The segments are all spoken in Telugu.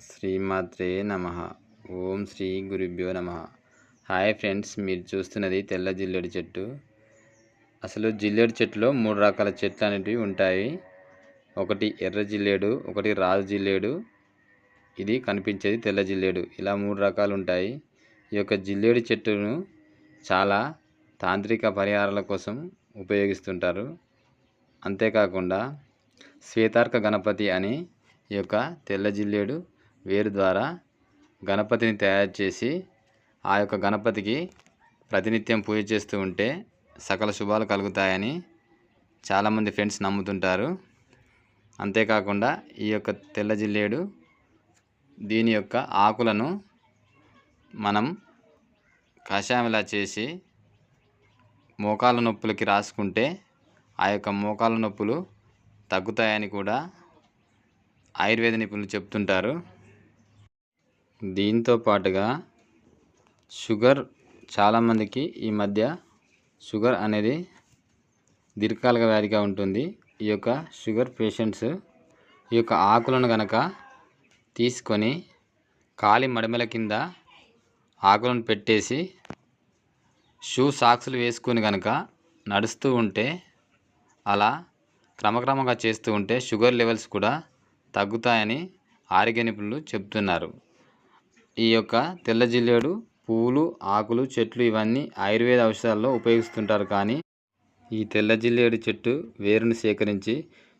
శ్రీమాత్రే నమ. ఓం శ్రీ గురుభ్యో నమ. హాయ్ ఫ్రెండ్స్ మీరు చూస్తున్నది తెల్ల జిల్లేడు చెట్టు. అసలు జిల్లేడు చెట్టులో మూడు రకాల చెట్లు అనేటివి ఉంటాయి. ఒకటి ఎర్ర జిల్లేడు ఒకటి రాజు జిల్లేడు. ఇది కనిపించేది తెల్ల జిల్లేడు. ఇలా మూడు రకాలు ఉంటాయి. ఈ యొక్క జిల్లేడు చెట్టును చాలా తాంత్రిక పరిహారాల కోసం ఉపయోగిస్తుంటారు. అంతేకాకుండా శ్వేతార్క గణపతి అని ఈ యొక్క తెల్ల జిల్లేడు వేరు ద్వారా గణపతిని తయారు చేసి ఆ యొక్క గణపతికి ప్రతినిత్యం పూజ చేస్తూ ఉంటే సకల శుభాలు కలుగుతాయని చాలామంది ఫ్రెండ్స్ నమ్ముతుంటారు. అంతేకాకుండా ఈ యొక్క తెల్ల జిల్లేడు దీని యొక్క ఆకులను మనం కషాయంలా చేసి మోకాల నొప్పులకి రాసుకుంటే ఆ యొక్క మోకాల నొప్పులు తగ్గుతాయని కూడా ఆయుర్వేద నిపుణులు చెప్తుంటారు. దీంతో పాటుగా షుగర్ చాలామందికి ఈ మధ్య షుగర్ అనేది దీర్ఘకాలిక వ్యాధిగా ఉంటుంది. ఈ యొక్క షుగర్ పేషెంట్స్ ఈ యొక్క ఆకులను గనక తీసుకొని కాలి మడిమల కింద ఆకులను పెట్టేసి షూ సాక్స్లు వేసుకొని కనుక నడుస్తూ ఉంటే అలా క్రమక్రమంగా చేస్తూ ఉంటే షుగర్ లెవెల్స్ కూడా తగ్గుతాయని ఆరోగ్య నిపుణులు చెప్తున్నారు ఈ యొక్క తెల్ల జిల్లేడు పువ్వులు ఆకులు చెట్లు ఇవన్నీ ఆయుర్వేద ఔషధాల్లో ఉపయోగిస్తుంటారు కానీ ఈ తెల్ల జిల్లేడు చెట్టు వేరును సేకరించి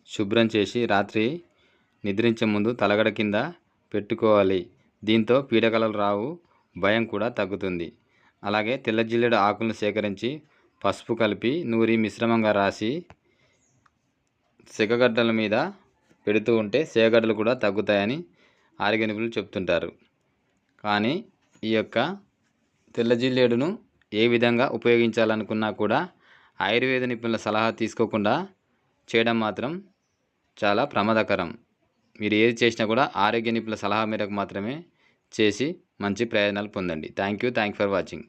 శుభ్రం చేసి రాత్రి నిద్రించే ముందు తలగడ కింద పెట్టుకోవాలి. దీంతో పీడకలలు రావు భయం కూడా తగ్గుతుంది. అలాగే తెల్ల జిల్లేడు ఆకులను సేకరించి పసుపు కలిపి నూరి మిశ్రమంగా రాసి సెగగడ్డల మీద పెడుతూ ఉంటే సేగడ్డలు కూడా తగ్గుతాయని ఆరోగ్య నిపుణులు చెప్తుంటారు. కానీ ఈ యొక్క తెల్ల జిల్లేడును ఏ విధంగా ఉపయోగించాలనుకున్నా కూడా ఆయుర్వేద నిపుణుల సలహా తీసుకోకుండా చేయడం మాత్రం చాలా ప్రమాదకరం. మీరు ఏది చేసినా కూడా ఆరోగ్య నిపుణుల సలహా మేరకు మాత్రమే చేసి మంచి ప్రయోజనాలు పొందండి. Thank you thank for watching